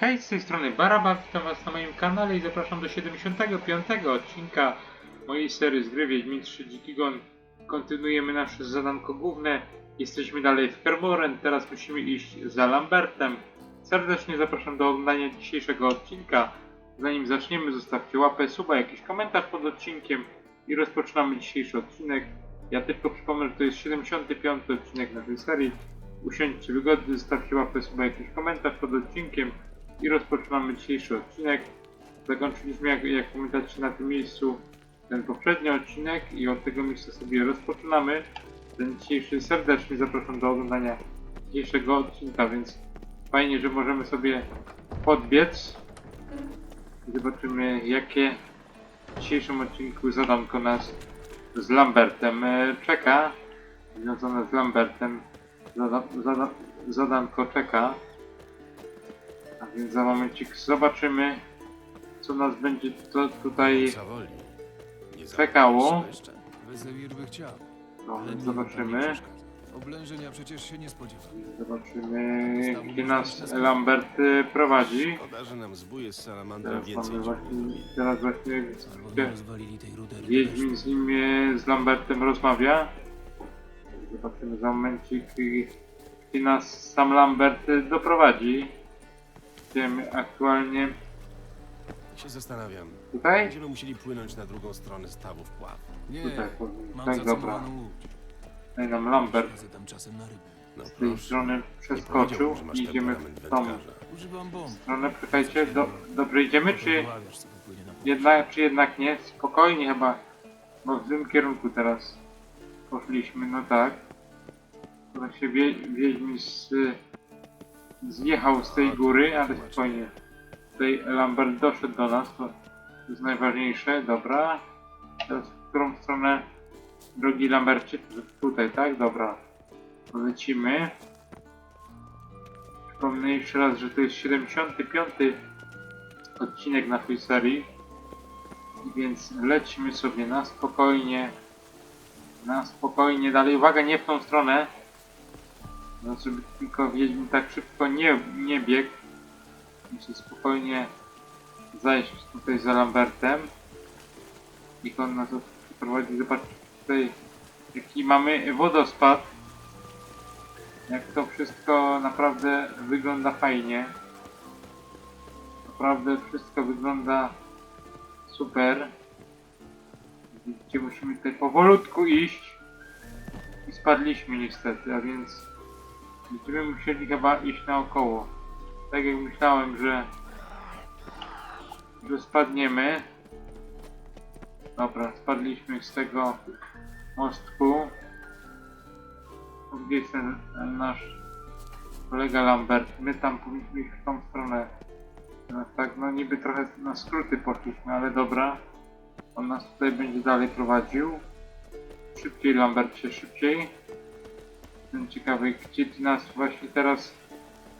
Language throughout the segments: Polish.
Hej, z tej strony Baraba, witam was na moim kanale i zapraszam do 75. odcinka mojej serii z gry Wiedźmin 3 Dziki. Kontynuujemy nasze zadanko główne. Jesteśmy dalej w Kermoren, teraz musimy iść za Lambertem. Serdecznie zapraszam do oglądania dzisiejszego odcinka. Zanim zaczniemy, zostawcie łapę, suba, jakiś komentarz pod odcinkiem i rozpoczynamy dzisiejszy odcinek. Ja tylko przypomnę, że to jest 75. odcinek naszej serii. Usiądźcie wygodnie, zostawcie łapę, suba, jakiś komentarz pod odcinkiem i rozpoczynamy dzisiejszy odcinek. Zakończyliśmy, jak, jak pamiętacie, na tym miejscu ten poprzedni odcinek i od tego miejsca sobie rozpoczynamy. Ten dzisiejszy serdecznie zapraszam do oglądania dzisiejszego odcinka, więc fajnie, że możemy sobie podbiec i zobaczymy, jakie w dzisiejszym odcinku zadanko nas z Lambertem e, czeka. Związane z Lambertem zada, zada, zadanko czeka. A więc za momencik zobaczymy, co nas będzie to tutaj Zawoli. Nie Czekało. by chciał. no, zobaczymy. Oblężenia przecież się nie spodziewam. Zobaczymy, gdzie nas Lambert y, prowadzi. Szkoda, że nam zbóje z Teraz więcej mamy niż właśnie, powinni. teraz właśnie Albo gdzie nie rozwalili tej rudery. Wiedźmin z nim, y, z Lambertem rozmawia. Zobaczymy za momencik, y, gdzie nas sam Lambert y, doprowadzi. Idziemy aktualnie Się zastanawiam. tutaj. Będziemy musieli płynąć na drugą stronę stawów pław. Nie, Tutaj powinien- mam tak, dobra. łódź. Tutaj nam Lambert tam czasem na ryby. No z tej proszę. strony Nie przeskoczył powiedziałbym, że masz i idziemy temperament w tą wędkarza. Używam bomb. stronę. Czekajcie, do, dobrze idziemy, czy... Wyławiasz, co wypłynie na Jednak, czy jednak nie? Spokojnie chyba, bo w złym kierunku teraz poszliśmy, no tak. To się wie, z, zjechał z tej góry, ale spokojnie. Tutaj Lambert doszedł do nas, to jest najważniejsze, dobra. Teraz w którą stronę drogi Lambercie? Tutaj, tak? Dobra. Lecimy. Przypomnę jeszcze raz, że to jest 75 odcinek naszej serii. Więc lecimy sobie na spokojnie. Na spokojnie dalej. Uwaga, nie w tą stronę. No, żeby tylko Wiedźmin tak szybko nie, nie biegł. Spokojnie zajść tutaj za Lambertem. I on nas prowadzi. Zobaczcie tutaj jaki mamy wodospad. Jak to wszystko naprawdę wygląda fajnie. Naprawdę wszystko wygląda super. Gdzie musimy tutaj powolutku iść. I spadliśmy niestety, a więc będziemy musieli chyba iść naokoło. Tak jak myślałem, że że spadniemy. Dobra, spadliśmy z tego mostku. Gdzie jest ten nasz kolega Lambert? My tam powinniśmy iść w tą stronę. No, tak, no niby trochę na skróty poszliśmy, ale dobra. On nas tutaj będzie dalej prowadził. Szybciej, Lambercie, szybciej. Jestem ciekawy, gdzie ty nas właśnie teraz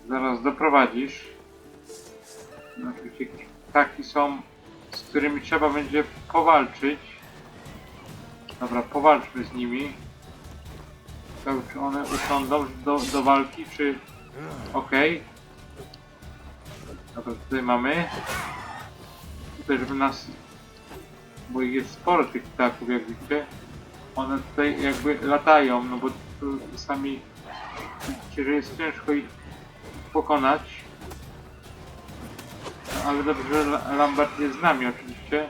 zaraz doprowadzisz. No, są, z którymi trzeba będzie powalczyć. Dobra, powalczmy z nimi. Ciekawe, czy one usiądą do, do walki, czy... Okej. Dobra, tutaj mamy. Tutaj, żeby nas... Bo jest sporo tych ptaków, jak widzicie. One tutaj jakby latają, no bo sami widzicie, że jest ciężko ich pokonać. Ale dobrze, że La- Lambert jest z nami oczywiście.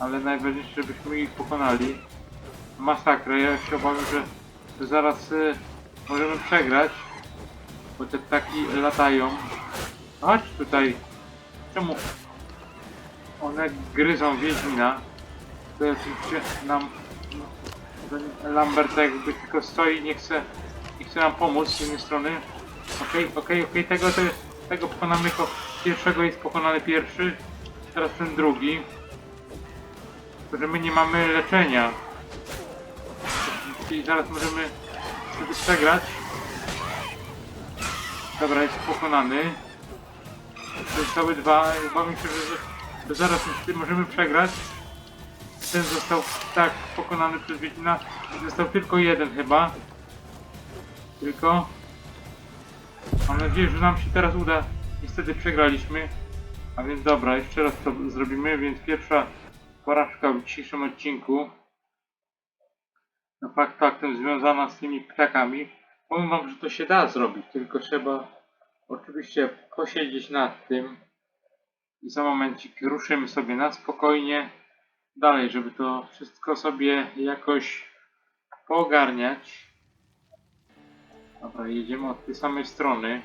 Ale najważniejsze, żebyśmy ich pokonali. Masakra, ja się obawiam, że, zaraz y, możemy przegrać. Bo te ptaki latają. Chodź tutaj. Czemu one gryzą Wiedźmina? To oczywiście nam Lambert jakby tylko stoi nie chce, nie chce nam pomóc z jednej strony. Okej, okej, okej, tego, to, tego pokonamy jako pierwszego jest pokonany pierwszy. Teraz ten drugi. Że my nie mamy leczenia. Czyli zaraz możemy wtedy przegrać. Dobra, jest pokonany. Zostały dwa. Obawiam się, że, że zaraz możemy przegrać. Ten został tak pokonany przez Wiedźmina. Został tylko jeden chyba. Tylko. Mam nadzieję, że nam się teraz uda niestety przegraliśmy. A więc dobra, jeszcze raz to zrobimy, więc pierwsza porażka w dzisiejszym odcinku. No fakt faktem związana z tymi ptakami. Powiem wam, że to się da zrobić, tylko trzeba oczywiście posiedzieć nad tym i za momencik ruszymy sobie na spokojnie dalej, żeby to wszystko sobie jakoś poogarniać. Dobra, jedziemy od tej samej strony.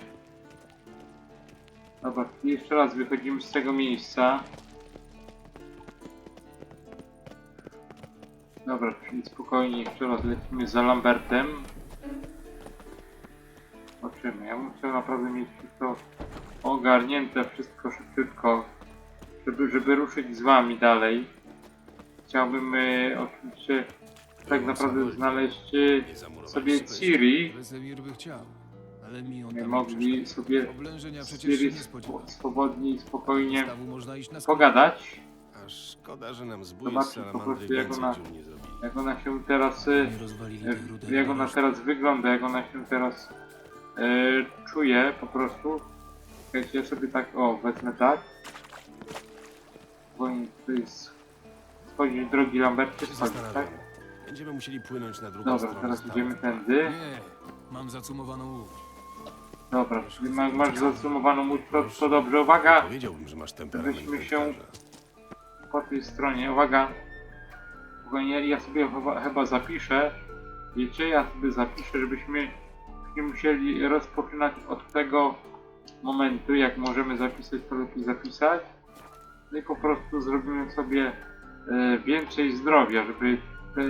Dobra, jeszcze raz wychodzimy z tego miejsca. Dobra, czyli spokojnie jeszcze raz lecimy za Lambertem. Zobaczymy. Ja chciał naprawdę mieć wszystko ogarnięte, wszystko szybciutko, żeby, żeby ruszyć z wami dalej. Chciałbym e, oczywiście tak naprawdę znaleźć e, sobie Ciri. Wesemir by chciał, ale mi on Nie tam mogli sobie przeszkadza. Oblężenia z przecież się Ciri nie spodziewa. spo- swobodnie i spokojnie Stawu można iść na pogadać. A szkoda, że nam z Zobaczmy po salamandry prostu, jak więcej ona- dziur nie zrobili. Jak ona się teraz e, Nie rozwalili E, jak ona teraz wygląda, jak ona się teraz e, czuje po prostu. Czekajcie, ja sobie tak, o, wezmę tak. Bo to jest schodzić drogi Lambercie, Się schodzić, tak? Będziemy musieli płynąć na drugą Dobra, stronę teraz idziemy tędy. Nie, mam zacumowaną łódź. Dobra, czyli ma- masz zacumowaną łódź, to, to dobrze, uwaga! Powiedziałbym, że masz temperament Żebyśmy się- wędkarza. Po tej stronie, uwaga! Spokojnie, ja sobie chyba, chyba zapiszę, wiecie, ja sobie zapiszę, żebyśmy nie musieli rozpoczynać od tego momentu, jak możemy zapisać, to lepiej zapisać. No i po prostu zrobimy sobie e, więcej zdrowia, żeby te,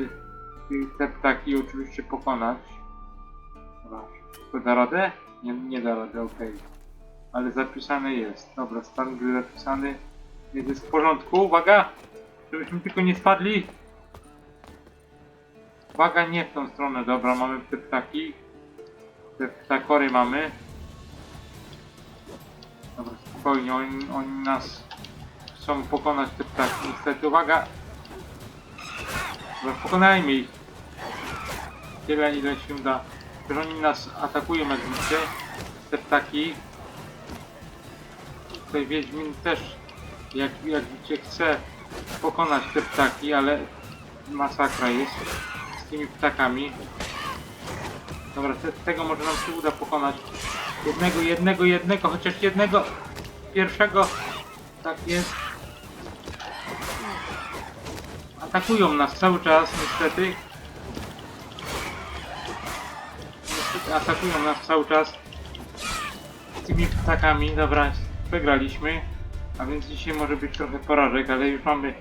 te, ptaki oczywiście pokonać. To da radę? Nie, nie da rady, okej. Ale zapisane jest. Dobra, stan gry zapisany. Jest w porządku, uwaga! Żebyśmy tylko nie spadli. Uwaga, nie w tą stronę, dobra, mamy te ptaki. Te ptakory mamy. Dobra, spokojnie, oni, oni nas chcą pokonać te ptaki. Niestety, uwaga! Dobra, pokonajmy ich. Tyle, ile się da. Że oni nas atakują, jak widzicie. Te ptaki. Tutaj Wiedźmin też, jak, jak widzicie, chce pokonać te ptaki, ale masakra jest z tymi ptakami. Dobra, te, tego może nam się uda pokonać. Jednego, jednego, jednego, chociaż jednego pierwszego. Tak jest. Atakują nas cały czas, niestety. Niestety atakują nas cały czas z tymi ptakami. Dobra, przegraliśmy. A więc dzisiaj może być trochę porażek, ale już mamy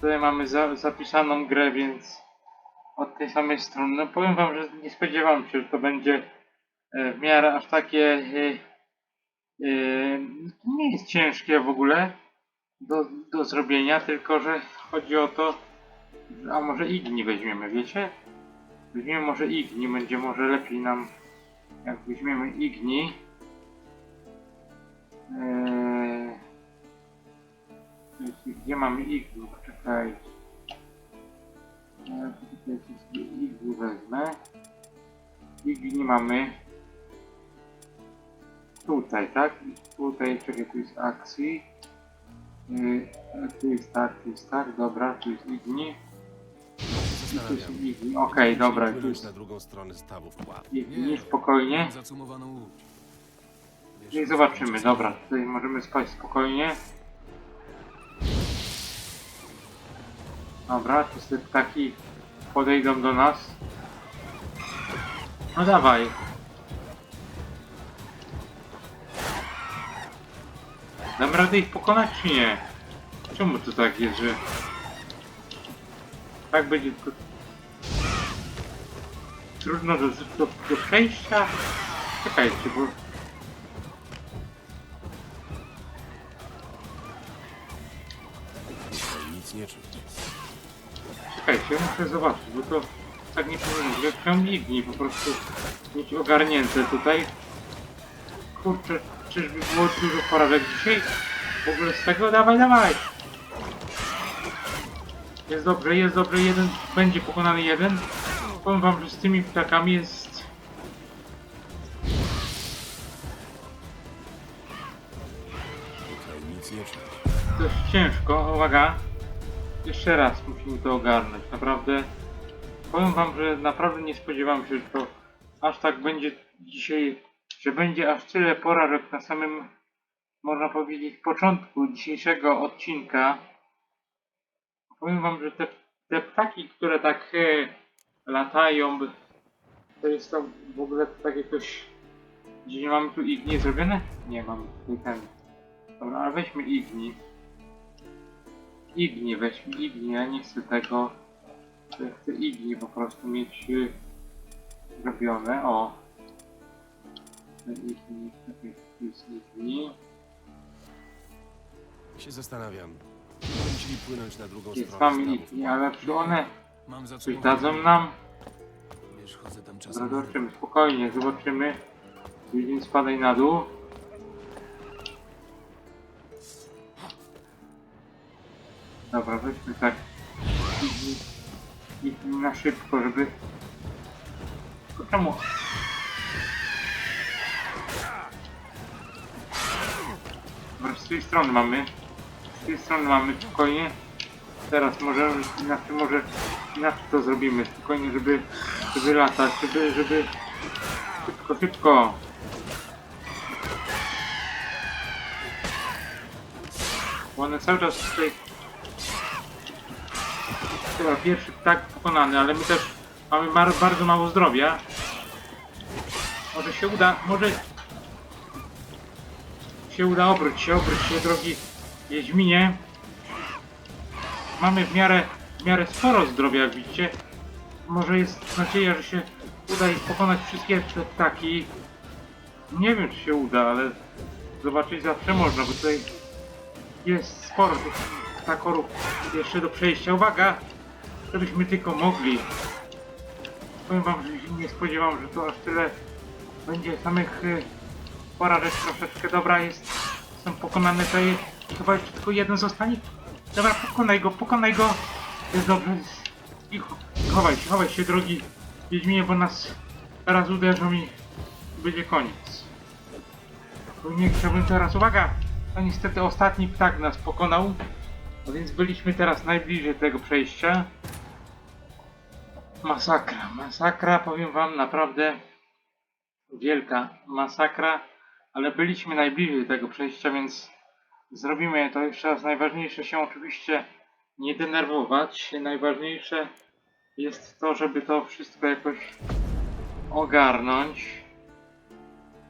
tutaj mamy za, zapisaną grę, więc od tej samej strony. No powiem wam, że nie spodziewałem się, że to będzie e, w miarę aż takie e, e, nie jest ciężkie w ogóle do, do zrobienia, tylko że chodzi o to, a może igni weźmiemy, wiecie? Weźmiemy może igni, będzie może lepiej nam jak weźmiemy igni. Eee, Gdzie mamy iglu? Poczekajcie. Eee, Poczekajcie sobie iglu wezmę. Igli nie mamy. Tutaj, tak? Tutaj, czekaj, tu jest akcji. Eee, Tu jest tak, tu jest tak, dobra, tu jest igni. Zastanawiam. okej, dobra, tu płynąć jest na drugą stronę stawu w pław. igni, spokojnie. Zacumowaną łódź. Wiesz, No i zobaczymy, dobra, tutaj możemy spać spokojnie. Dobra, czy te ptaki podejdą do nas? No dawaj. Dam radę ich pokonać czy nie? Czemu to tak jest, że... Tak będzie tylko... Trudno do, do, do przejścia? Czekajcie, bo... Nic nie czuć. Czekajcie, ja muszę zobaczyć, bo to tak nie powinno. Jak ciągniki po prostu mieć ogarnięte tutaj. Kurczę, czyżby było dużo porażek dzisiaj? W ogóle z tego? Dawaj, dawaj! Jest dobrze, jest dobrze, jeden, będzie pokonany jeden. Powiem wam, że z tymi ptakami jest... Nic nie czuć. dość ciężko. Uwaga. Jeszcze raz musimy to ogarnąć. Naprawdę. Powiem wam, że naprawdę nie spodziewałem się, że to aż tak będzie dzisiaj, że będzie aż tyle porażek na samym, można powiedzieć, początku dzisiejszego odcinka. Powiem wam, że te, te ptaki, które tak e, latają, to jest to w ogóle tak jakoś... Gdzie nie mamy tu igni zrobione? Nie mamy tutaj ten. Dobra, ale weźmy igni. Igni, weźmy igni, ja nie chcę tego. Ja chcę igni po prostu mieć y, zrobione, o. Igni, igni. Się zastanawiam. Musieli płynąć na drugą Jest stronę stawów igni, ale czy one Mam coś zacumowaną dadzą nam? Wiesz, chodzę tam Dobra, czasem. Zobaczymy, spokojnie, zobaczymy. Igni spadaj na dół. Dobra, weźmy tak. Igni, igni na szybko, żeby... Tylko czemu? Dobra, z tej strony mamy. Tej strony mamy spokojnie. Teraz może inaczej może inaczej to zrobimy. Spokojnie, żeby, żeby latać, żeby, żeby szybko, szybko. Bo one cały czas tutaj. Chyba pierwszy ptak pokonany, ale my też mamy bardzo mało zdrowia. Może się uda, może się uda obróć się, obróć się drogi Wiedźminie. Mamy w miarę, w miarę sporo zdrowia, jak widzicie. Może jest nadzieja, że się uda ich pokonać wszystkie te ptaki. Nie wiem, czy się uda, ale zobaczyć zawsze można, bo tutaj jest sporo tych ptakorów jeszcze do przejścia. Uwaga! Żebyśmy tylko mogli. Powiem wam, że nie spodziewałem, że to aż tyle będzie samych y, porażek troszeczkę. Dobra, jest. Są pokonane to jest. Chyba tylko jeden zostanie. Dobra, pokonaj go, pokonaj go. Jest dobrze. I ch- chowaj się, chowaj się, drogi Wiedźminie, bo nas teraz uderzą i będzie koniec. Tylko nie chciałbym teraz, uwaga! No niestety ostatni ptak nas pokonał, a więc byliśmy teraz najbliżej tego przejścia. Masakra, masakra, powiem wam, naprawdę wielka masakra, ale byliśmy najbliżej tego przejścia, więc zrobimy to jeszcze raz. Najważniejsze się oczywiście nie denerwować. Najważniejsze jest to, żeby to wszystko jakoś ogarnąć.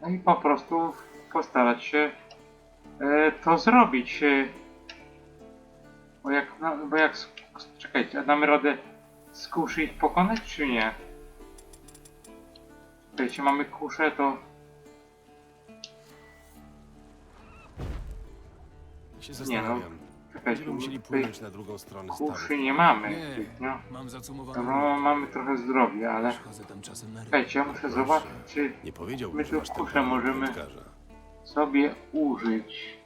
No i po prostu postarać się e, to zrobić. E, bo jak, no, bo jak, czekajcie, damy radę z kuszy pokonać, czy nie? Czekajcie, mamy kuszę, to Się Nie no, zastanawiam. czekajcie, Będziemy musieli tutaj płynąć na drugą stronę kuszy nie mamy Nie, zbytnio. mam zacumowaną No, mamy trochę zdrowia, ale chodzę tam czasem na ryby. czekajcie, ja muszę zobaczyć, czy Nie powiedziałbym, My że tu masz kuszę temperament możemy- wędkarza. sobie użyć.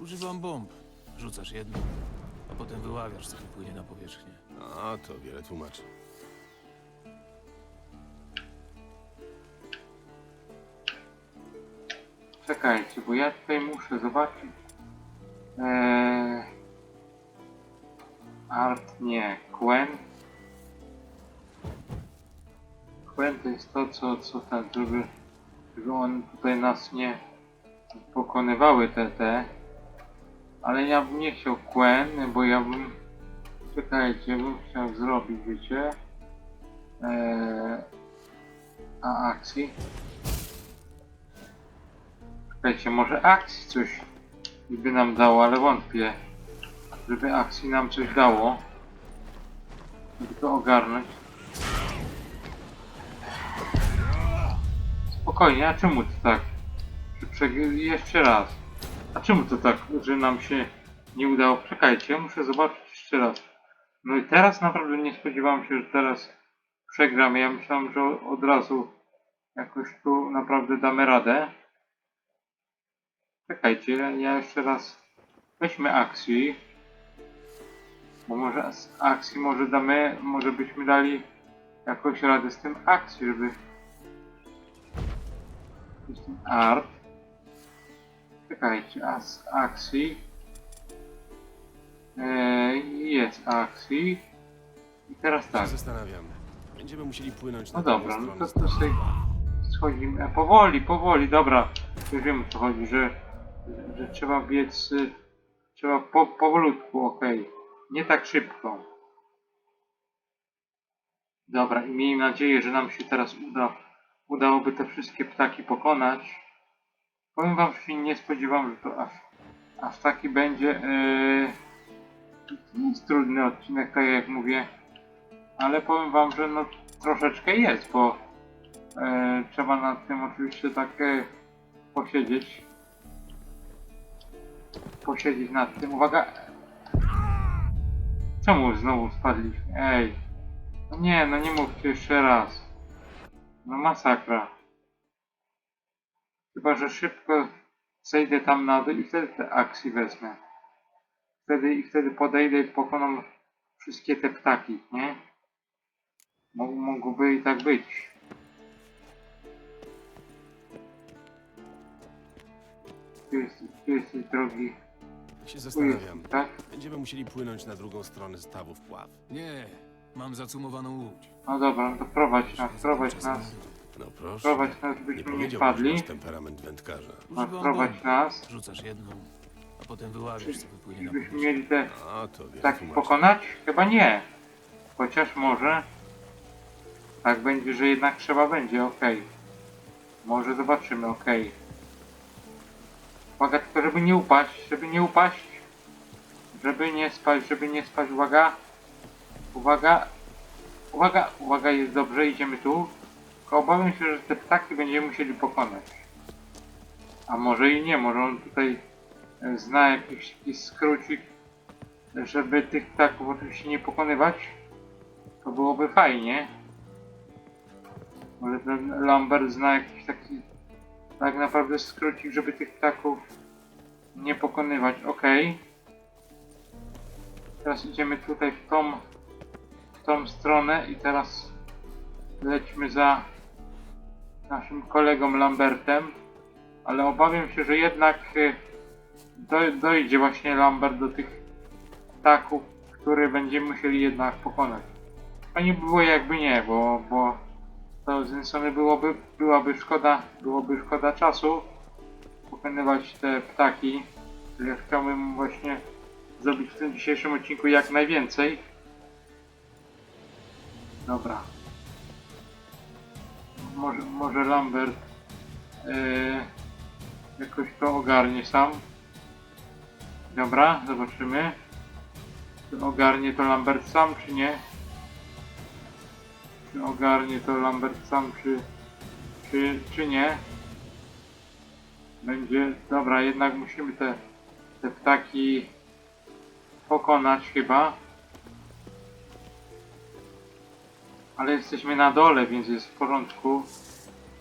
Używam bomb. Rzucasz jedną, a potem wyławiasz, co wypłynie na powierzchnię. A, to wiele tłumaczy. Czekajcie, bo ja tutaj muszę zobaczyć. Eee... Art nie, Quen. Quen to jest to, co, co tak, żeby, żeby on tutaj nas nie pokonywały te te. Ale ja bym nie chciał Quen, bo ja bym... Czekajcie, bym chciał zrobić, wiecie. Eee... A akcji. Czekajcie, może akcji coś by nam dało, ale wątpię, żeby akcji nam coś dało. Żeby to ogarnąć. Spokojnie, a czemu to tak? Jeszcze raz. A czemu to tak, że nam się nie udało? Czekajcie, muszę zobaczyć jeszcze raz. No i teraz naprawdę nie spodziewałem się, że teraz przegram. Ja myślałem, że od razu jakoś tu naprawdę damy radę. Czekajcie, ja jeszcze raz weźmy akcji. Bo może z akcji może damy, może byśmy dali jakoś radę z tym akcji, żeby z tym art. Czekajcie, a z akcji. Eee, jest akcji. I teraz Tak. zastanawiam. Będziemy musieli płynąć na No dobra, no to, to sobie schodzimy. E, powoli, powoli, dobra. Już wiem o co chodzi, że, że trzeba biec. y, Trzeba po, powolutku, okej. Nie tak szybko. Dobra, i miejmy nadzieję, że nam się teraz uda, udałoby te wszystkie ptaki pokonać. Powiem wam, że się nie spodziewam, że to aż, aż taki będzie. Yy, trudny odcinek, tak jak mówię. Ale powiem wam, że no troszeczkę jest, bo e, trzeba nad tym oczywiście tak e, posiedzieć. Posiedzieć nad tym. Uwaga! Czemu znowu spadliśmy? Ej! No nie, no nie mówcie jeszcze raz. No masakra. Chyba, że szybko zejdę tam na dół i wtedy te akcje wezmę. Wtedy i wtedy podejdę i pokonam wszystkie te ptaki, nie? Mog, mogłoby i tak być. Tu jest, tu jest drogi. się Tu zastanawiam. jest, tak? Będziemy musieli płynąć na drugą stronę stawu wpław. Nie, mam zacumowaną łódź. No dobra, no to prowadź nas, prowadź nas, No proszę. prowadź nas, nie byśmy nie powiedziałbym, że wpadli. masz temperament wędkarza. No, Używam prowadź nas, Rzucasz jedną, a potem wyławiasz, co wypłynie na byśmy powierzchnię. mieli te No to wiele tak tłumaczy. pokonać? Chyba nie. Chociaż może. Tak będzie, że jednak trzeba będzie, okej. Może zobaczymy, okej. Uwaga, tylko żeby nie upaść, żeby nie upaść. Żeby nie spać, żeby nie spać, uwaga. Uwaga. Uwaga, uwaga, jest dobrze, idziemy tu. Tylko obawiam się, że te ptaki będziemy musieli pokonać. A może i nie, może on tutaj e, zna jakiś, jakiś skrócik, żeby tych ptaków oczywiście nie pokonywać. To byłoby fajnie. Może ten Lambert zna jakiś taki tak naprawdę skrócik, żeby tych ptaków nie pokonywać. Ok. Teraz idziemy tutaj w tą, w tą stronę i teraz lećmy za naszym kolegą Lambertem. Ale obawiam się, że jednak y, do, dojdzie właśnie Lambert do tych ptaków, które będziemy musieli jednak pokonać. Fajnie by było jakby nie, bo, bo to z jednej strony byłoby, byłaby szkoda, byłoby szkoda czasu pokonywać te ptaki. Ja chciałbym właśnie zrobić w tym dzisiejszym odcinku jak najwięcej. Dobra. Może, może Lambert yy, jakoś to ogarnie sam. Dobra, zobaczymy. Czy ogarnie to Lambert sam, czy nie? Czy ogarnie to Lambert sam, czy, czy, czy nie? Będzie, dobra, jednak musimy te, te ptaki pokonać chyba. Ale jesteśmy na dole, więc jest w porządku.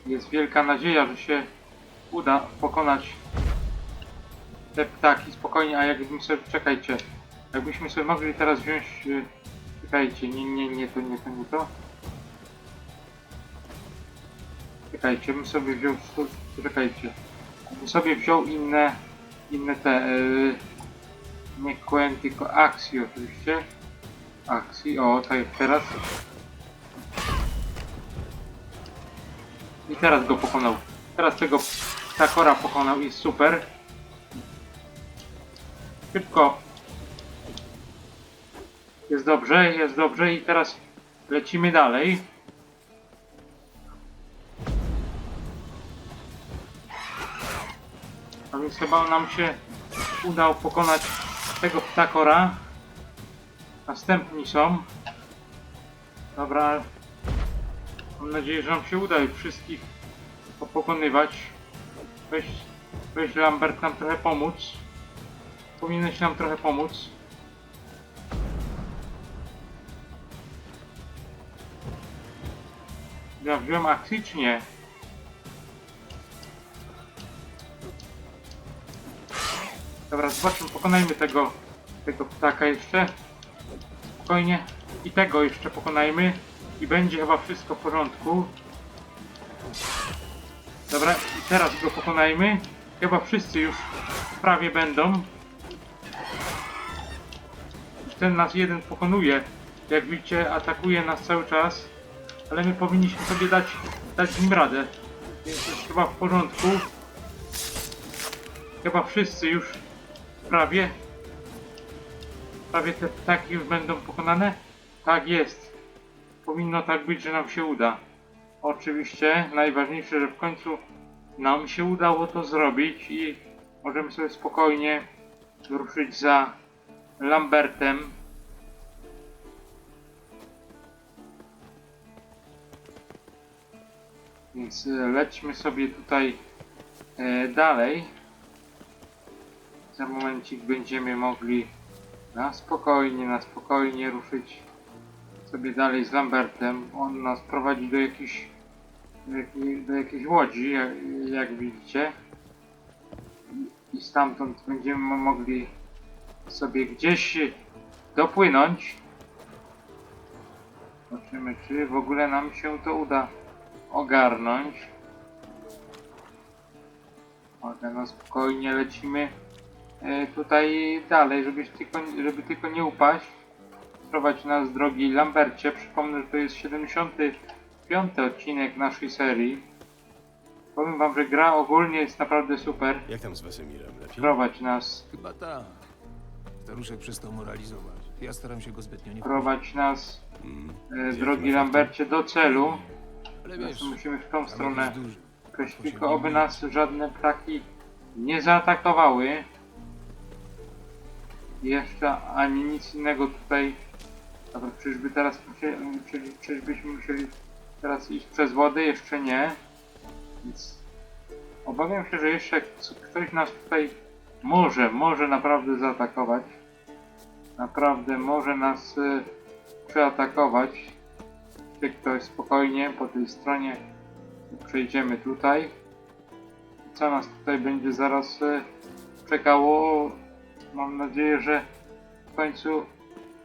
Jest wielka nadzieja, że się uda pokonać te ptaki spokojnie, a jakbyśmy sobie, czekajcie, jakbyśmy sobie mogli teraz wziąć, y, czekajcie, nie, nie, nie to, nie to, nie to. Czekajcie, bym sobie wziął, czekajcie, bym sobie wziął inne, inne te, y, nie Quen, tylko akcji oczywiście. Akcji, o, tak jak teraz. I teraz go pokonał. Teraz tego Takora pokonał i super. Szybko. Jest dobrze, jest dobrze i teraz lecimy dalej. Więc chyba nam się udało pokonać tego ptakora. Następni są. Dobra. Mam nadzieję, że nam się uda ich wszystkich po- pokonywać. Weź, weź Lambert nam trochę pomóc. Powinieneś nam trochę pomóc. Ja wziąłem akcji czy nie? Dobra, zobaczmy, pokonajmy tego, tego ptaka jeszcze. Spokojnie. I tego jeszcze pokonajmy. I będzie chyba wszystko w porządku. Dobra, i teraz go pokonajmy. Chyba wszyscy już prawie będą. Ten nas jeden pokonuje. Jak widzicie, atakuje nas cały czas. Ale my powinniśmy sobie dać, dać im radę. Więc jest chyba w porządku. Chyba wszyscy już prawie. Prawie te ptaki już będą pokonane? Tak jest. Powinno tak być, że nam się uda. Oczywiście najważniejsze, że w końcu nam się udało to zrobić i możemy sobie spokojnie ruszyć za Lambertem. Więc e, lećmy sobie tutaj e, dalej. Za momencik będziemy mogli na spokojnie, na spokojnie ruszyć sobie dalej z Lambertem. On nas prowadzi do jakiejś do, jakiej, do jakiejś łodzi, jak, jak widzicie. I, stamtąd będziemy mo- mogli sobie gdzieś dopłynąć. Zobaczymy, czy w ogóle nam się to uda ogarnąć. Mogę, no spokojnie lecimy tutaj dalej, żebyś tylko, żeby tylko nie upaść. Prowadź nas drogi Lambercie. Przypomnę, że to jest 75 odcinek naszej serii. Powiem wam, że gra ogólnie jest naprawdę super. Jak tam z Wesemirem? Lepiej? Prowadź nas, Chyba tak. Staruszek przestał moralizować. Ja staram się go zbytnio nie prowadź nas, Mm. e, drogi Lambercie, do celu. Ale wiesz, musimy w tą stronę przejść, tylko oby nas żadne ptaki nie zaatakowały. Jeszcze ani nic innego tutaj. Dobra, czyżby teraz musieli, czyżbyśmy musieli teraz iść przez wodę? Jeszcze nie. Więc obawiam się, że jeszcze ktoś nas tutaj może, może naprawdę zaatakować. Naprawdę może nas y, przeatakować. Czy ktoś spokojnie po tej stronie przejdziemy tutaj. Co nas tutaj będzie zaraz e, czekało? Mam nadzieję, że w końcu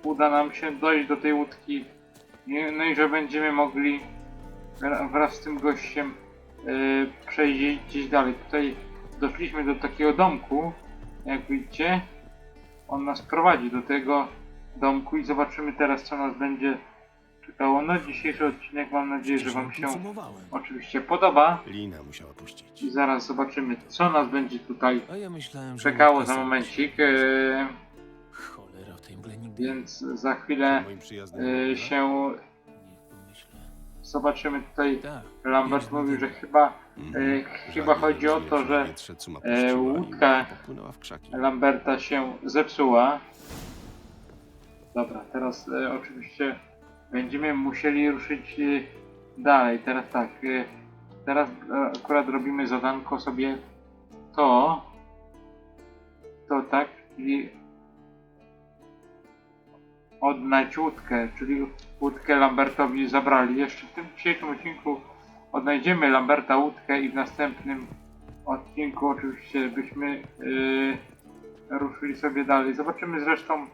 uda nam się dojść do tej łódki. No i że będziemy mogli wra- wraz z tym gościem e, przejść gdzieś dalej. Tutaj doszliśmy do takiego domku, jak widzicie. On nas prowadzi do tego domku i zobaczymy teraz co nas będzie czekało. No dzisiejszy odcinek mam nadzieję, że wam się oczywiście podoba. Lina musiała puścić. I zaraz zobaczymy, co nas będzie tutaj czekało za momencik. e, Więc za chwilę e, się zobaczymy tutaj. Tak. Lambert mówił, że chyba Mhm. e, chyba chodzi o to, że e, łódka. Lamberta się zepsuła. Dobra, teraz e, oczywiście będziemy musieli ruszyć e, dalej. Teraz tak, e, teraz e, akurat robimy zadanko sobie to, to tak, czyli odnajdź łódkę, czyli łódkę Lambertowi zabrali. Jeszcze w tym dzisiejszym odcinku odnajdziemy Lamberta łódkę i w następnym odcinku oczywiście byśmy yy, ruszyli sobie dalej. Zobaczymy zresztą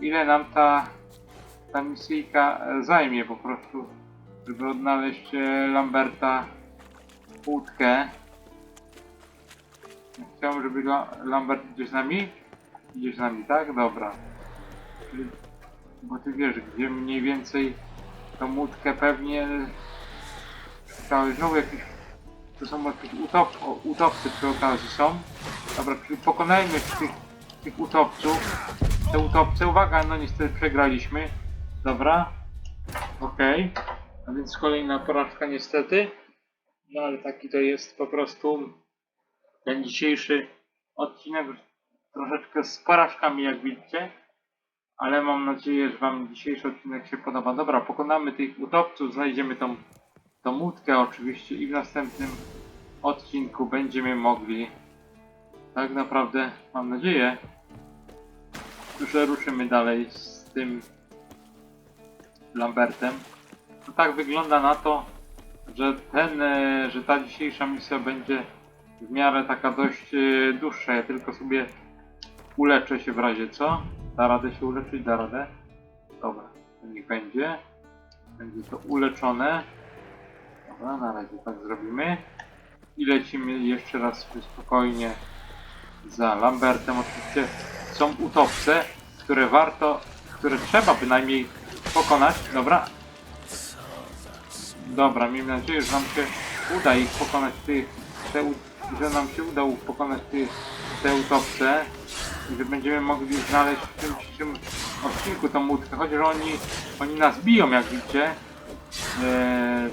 ile nam ta, ta misyjka e, zajmie po prostu, żeby odnaleźć e, Lamberta łódkę. Chciałbym, żeby La Lambert idzie z nami. Idziesz z nami, tak? Dobra. Bo ty wiesz, gdzie mniej więcej tą łódkę pewnie szukałeś. Znowu jakieś to są jakieś utop, o, utopcy przy okazji są. Dobra, pokonajmy tych, tych utopców. Te utopce, uwaga, no niestety przegraliśmy. Dobra. Okej. A więc kolejna porażka niestety. No ale taki to jest po prostu ten dzisiejszy odcinek. Troszeczkę z porażkami jak widzicie. Ale mam nadzieję, że wam dzisiejszy odcinek się podoba. Dobra, pokonamy tych utopców, znajdziemy tą, tą łódkę oczywiście i w następnym odcinku będziemy mogli tak naprawdę mam nadzieję, że ruszymy dalej z tym Lambertem. To tak wygląda na to, że ten, e, że ta dzisiejsza misja będzie w miarę taka dość e, dłuższa. Ja tylko sobie uleczę się w razie co. Da radę się uleczyć, da radę. Dobra, to niech będzie. Będzie to uleczone. Dobra, na razie tak zrobimy. I lecimy jeszcze raz spokojnie za Lambertem oczywiście są utopce, które warto, które trzeba bynajmniej pokonać. Dobra. Dobra, miejmy nadzieję, że nam się uda ich pokonać tych, te, że nam się uda pokonać tych, te utopce i że będziemy mogli znaleźć w tym dzisiejszym odcinku tą łódkę, chociaż oni, oni nas biją jak widzicie. Eee...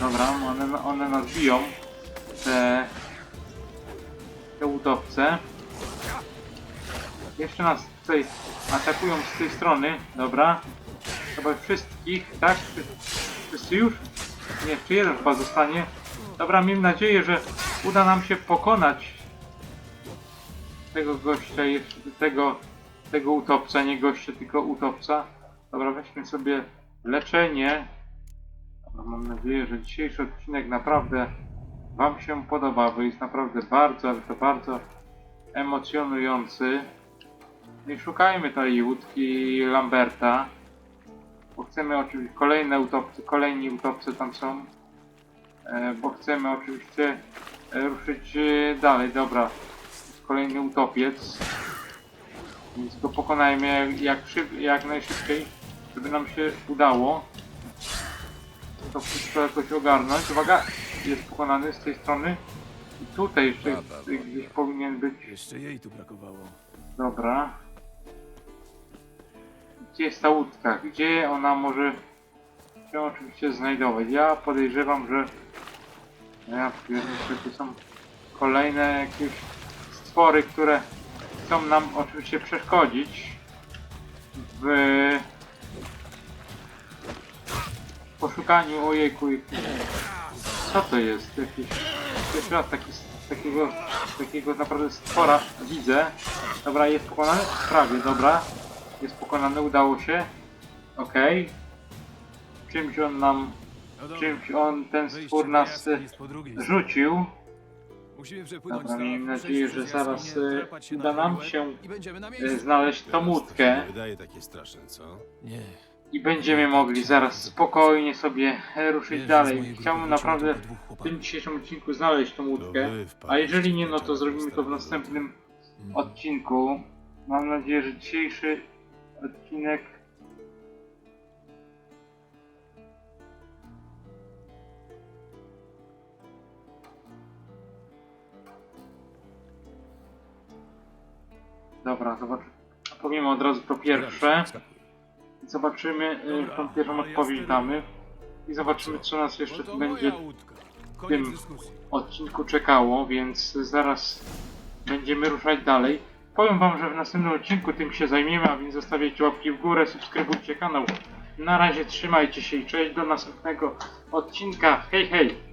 Dobra, one, one nas biją, te, te utopce. Jeszcze nas tutaj atakują z tej strony, dobra. Chyba wszystkich, tak? Wszyscy- już? Nie, jeszcze jeden chyba zostanie. Dobra, miejmy nadzieję, że uda nam się pokonać tego gościa, tego, tego utopca, nie gościa, tylko utopca. Dobra, weźmy sobie leczenie. Dobra, mam nadzieję, że dzisiejszy odcinek naprawdę Wam się podoba, bo jest naprawdę bardzo, ale to bardzo emocjonujący. Nie szukajmy tej łódki Lamberta, bo chcemy oczywiście kolejne utopce, kolejni utopcy tam są, e, bo chcemy oczywiście e, ruszyć e, dalej. Dobra, kolejny utopiec, więc go pokonajmy jak, jak, szyb, jak najszybciej, żeby nam się udało to wszystko jakoś ogarnąć. Uwaga, jest pokonany z tej strony. I tutaj jeszcze gdzieś powinien być Jeszcze jej tu brakowało. Dobra. Gdzie jest ta łódka? Gdzie ona może się oczywiście znajdować? Ja podejrzewam, że ja pierniczę, tu są kolejne jakieś stwory, które chcą nam oczywiście przeszkodzić w poszukaniu ojejku co to jest? Jakiś pierwszy raz taki, takiego, takiego naprawdę stwora widzę. Dobra, jest pokonany? Prawie, dobra. Jest pokonany, udało się. Okej. Czymś on nam, No czymś on, ten do nas e, rzucił. Musimy przepłynąć Dobra, na- miejmy nadzieję, że zaraz e, uda nam się i będziemy na e, miejscu. znaleźć tą łódkę nie wydaje takie straszne, co? Nie. i będziemy mogli zaraz spokojnie sobie ruszyć dalej. Chciałbym naprawdę w tym dzisiejszym odcinku znaleźć tą łódkę. A jeżeli nie, no to zrobimy to w następnym odcinku. Mam nadzieję, że dzisiejszy odcinek Dobra, zobacz. Powiemy od razu to pierwsze. Zobaczymy, y, tą pierwszą odpowiedź damy. I zobaczymy, co nas jeszcze będzie w tym odcinku czekało, więc zaraz będziemy ruszać dalej. Powiem wam, że w następnym odcinku tym się zajmiemy, a więc zostawiajcie łapki w górę, subskrybujcie kanał. Na razie trzymajcie się i cześć do następnego odcinka. Hej hej!